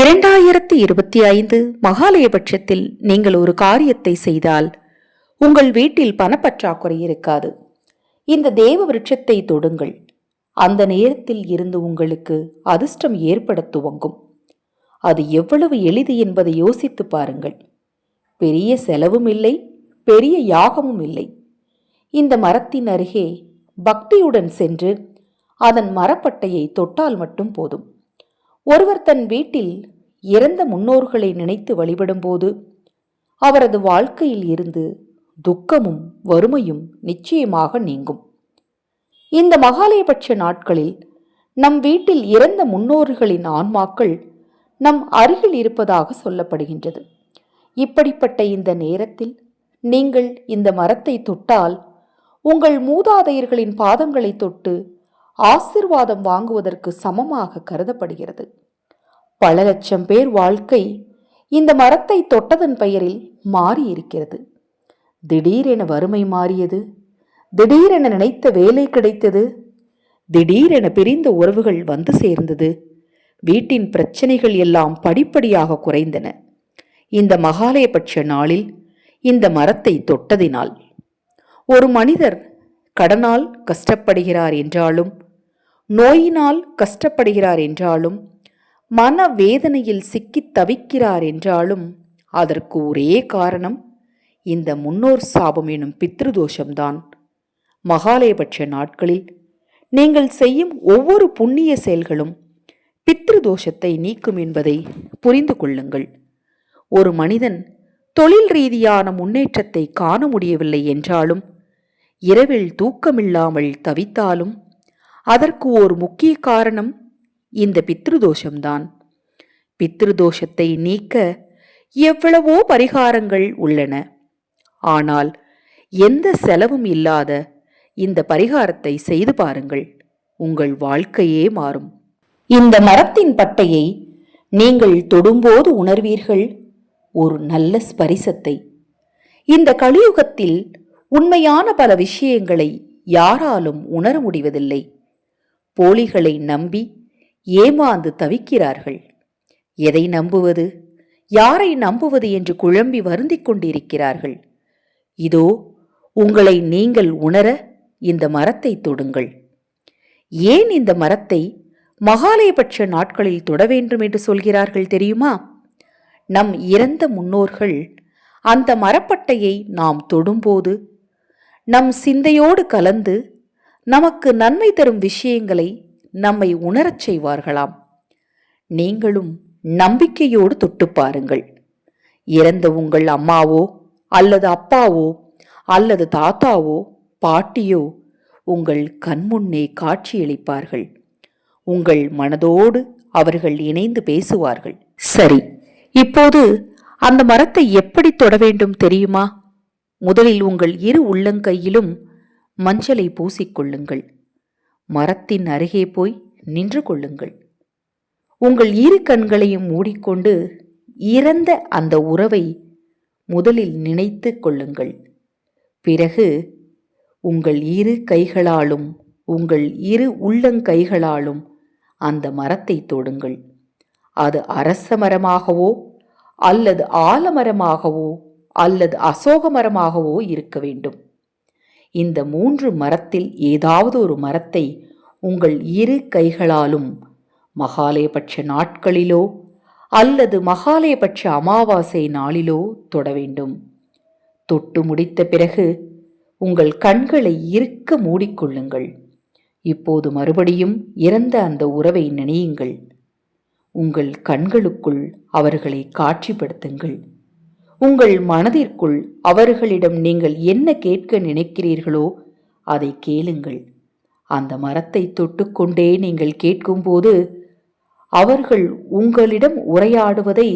இரண்டாயிரத்தி இருபத்தி ஐந்து மகாலயபட்சத்தில் நீங்கள் ஒரு காரியத்தை செய்தால் உங்கள் வீட்டில் பணப்பற்றாக்குறை இருக்காது. இந்த தேவ விருட்சத்தை தொடுங்கள். அந்த நேரத்தில் இருந்து உங்களுக்கு அதிர்ஷ்டம் ஏற்பட துவங்கும். அது எவ்வளவு எளிது என்பதை யோசித்து பாருங்கள். பெரிய செலவும் இல்லை பெரிய யாகமும் இல்லை. இந்த மரத்தின் அருகே பக்தியுடன் சென்று அதன் மரப்பட்டையை தொட்டால் மட்டும் போதும். ஒருவர் தன் வீட்டில் இறந்த முன்னோர்களை நினைத்து வழிபடும்போது அவரது வாழ்க்கையில் இருந்து துக்கமும் வறுமையும் நிச்சயமாக நீங்கும். இந்த மகாலயபட்ச நாட்களில் நம் வீட்டில் இறந்த முன்னோர்களின் ஆன்மாக்கள் நம் அருகில் இருப்பதாக சொல்லப்படுகின்றது. இப்படிப்பட்ட இந்த நேரத்தில் நீங்கள் இந்த மரத்தை தொட்டால் உங்கள் மூதாதையர்களின் பாதங்களை தொட்டு ஆசிர்வாதம் வாங்குவதற்கு சமமாக கருதப்படுகிறது. பல லட்சம் பேர் வாழ்க்கை இந்த மரத்தை தொட்டதன் பெயரில் மாறியிருக்கிறது. திடீரென வறுமை மாறியது. திடீரென நினைத்த வேலை கிடைத்தது. திடீரென பிரிந்த உறவுகள் வந்து சேர்ந்தது. வீட்டின் பிரச்சனைகள் எல்லாம் படிப்படியாக குறைந்தன. இந்த மகாலயபட்ச நாளில் இந்த மரத்தை தொட்டதினால் ஒரு மனிதர் கடனால் கஷ்டப்படுகிறார் என்றாலும் நோயினால் கஷ்டப்படுகிறார் என்றாலும் மன வேதனையில் சிக்கித் தவிக்கிறார் என்றாலும் அதற்கு ஒரே காரணம் இந்த முன்னோர் சாபம் எனும் பித்ருதோஷம்தான். மகாலயபட்ச நாட்களில் நீங்கள் செய்யும் ஒவ்வொரு புண்ணிய செயல்களும் பித்ருதோஷத்தை நீக்கும் என்பதை புரிந்து கொள்ளுங்கள். ஒரு மனிதன் தொழில் ரீதியான முன்னேற்றத்தை காண முடியவில்லை என்றாலும் இரவில் தூக்கமில்லாமல் தவித்தாலும் அதற்கு ஒரு முக்கிய காரணம் இந்த பித்ருதோஷம்தான். பித்ருதோஷத்தை நீக்க எவ்வளவோ பரிகாரங்கள் உள்ளன. ஆனால் எந்த செலவும் இல்லாத இந்த பரிகாரத்தை செய்து பாருங்கள். உங்கள் வாழ்க்கையே மாறும். இந்த மரத்தின் பட்டையை நீங்கள் தொடும்போது உணர்வீர்கள் ஒரு நல்ல ஸ்பரிசத்தை. இந்த கலியுகத்தில் உண்மையான பல விஷயங்களை யாராலும் உணர முடிவதில்லை. போலிகளை நம்பி ஏமாந்து தவிக்கிறார்கள். எதை நம்புவது? யாரை நம்புவது என்று குழம்பி வருந்திக் கொண்டிருக்கிறார்கள். இதோ உங்களை நீங்கள் உணர இந்த மரத்தை தொடுங்கள். ஏன் இந்த மரத்தை மகாலயபட்ச நாட்களில் தொட வேண்டும் என்று சொல்கிறார்கள் தெரியுமா? நம் இறந்த முன்னோர்கள் அந்த மரப்பட்டையை நாம் தொடும்போது நம் சிந்தையோடு கலந்து நமக்கு நன்மை தரும் விஷயங்களை நம்மை உணரச் செய்வார்களாம். நீங்களும் நம்பிக்கையோடு தொட்டு பாருங்கள். இறந்த உங்கள் அம்மாவோ அல்லது அப்பாவோ அல்லது தாத்தாவோ பாட்டியோ உங்கள் கண்முன்னே காட்சியளிப்பார்கள். உங்கள் மனதோடு அவர்கள் இணைந்து பேசுவார்கள். சரி இப்போது அந்த மரத்தை எப்படி தொட வேண்டும் தெரியுமா? முதலில் உங்கள் இரு உள்ளங்கையிலும் மஞ்சளை பூசிக்கொள்ளுங்கள். மரத்தின் அருகே போய் நின்று கொள்ளுங்கள். உங்கள் இரு கண்களையும் மூடிக்கொண்டு இறந்த அந்த உறவை முதலில் நினைத்து கொள்ளுங்கள். பிறகு உங்கள் இரு கைகளாலும் உங்கள் இரு உள்ளங்கைகளாலும் அந்த மரத்தை தொடுங்கள். அது அரச மரமாகவோ அல்லது ஆலமரமாகவோ அல்லது அசோக மரமாகவோ இருக்க வேண்டும். இந்த மூன்று மரத்தில் ஏதாவது ஒரு மரத்தை உங்கள் இரு கைகளாலும் மகாலயபட்ச நாட்களிலோ அல்லது மகாலயபட்ச அமாவாசை நாளிலோ தொட வேண்டும். தொட்டு முடித்த பிறகு உங்கள் கண்களை இருக்க மூடிக்கொள்ளுங்கள். இப்போது மறுபடியும் இறந்த அந்த உறவை நினையுங்கள். உங்கள் கண்களுக்குள் அவர்களை காட்சிப்படுத்துங்கள். உங்கள் மனதிற்குள் அவர்களிடம் நீங்கள் என்ன கேட்க நினைக்கிறீர்களோ அதை கேளுங்கள். அந்த மரத்தை தொட்டுக்கொண்டே நீங்கள் கேட்கும்போது அவர்கள் உங்களிடம் உரையாடுவதை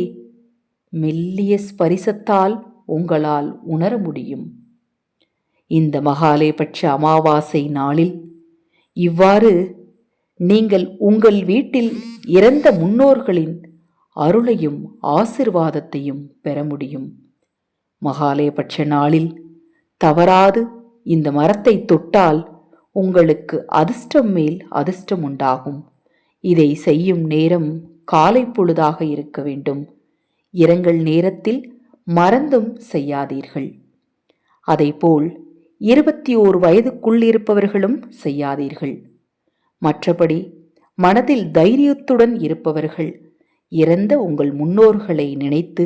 மெல்லிய ஸ்பரிசத்தால் உங்களால் உணர முடியும். இந்த மகாலயபட்ச அமாவாசை நாளில் இவ்வாறு நீங்கள் உங்கள் வீட்டில் இறந்த முன்னோர்களின் அருளையும் ஆசிர்வாதத்தையும் பெற முடியும். மகாலயபட்ச நாளில் தவறாது இந்த மரத்தை தொட்டால் உங்களுக்கு அதிர்ஷ்டம் மேல் அதிர்ஷ்டம் உண்டாகும். இதை செய்யும் நேரம் காலை பொழுதாக இருக்க வேண்டும். இரங்கல் நேரத்தில் மறந்தும் செய்யாதீர்கள். அதைப்போல் இருபத்தி ஓர் வயதுக்குள் இருப்பவர்களும் செய்யாதீர்கள். மற்றபடி மனதில் தைரியத்துடன் இருப்பவர்கள் இறந்த உங்கள் முன்னோர்களை நினைத்து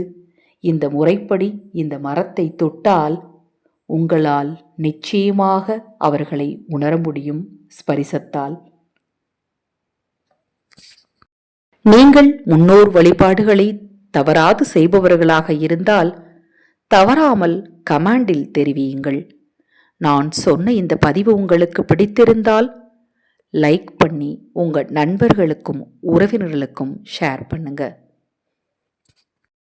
இந்த முறைப்படி இந்த மரத்தை தொட்டால் உங்களால் நிச்சயமாக அவர்களை உணர முடியும் ஸ்பரிசத்தால். நீங்கள் முன்னோர் வழிபாடுகளை தவறாது செய்பவர்களாக இருந்தால் தவறாமல் கமாண்டில் தெரிவியுங்கள். நான் சொன்ன இந்த பதிவு உங்களுக்கு பிடித்திருந்தால் லைக் பண்ணி உங்கள் நண்பர்களுக்கும் உறவினர்களுக்கும் ஷேர் பண்ணுங்கள்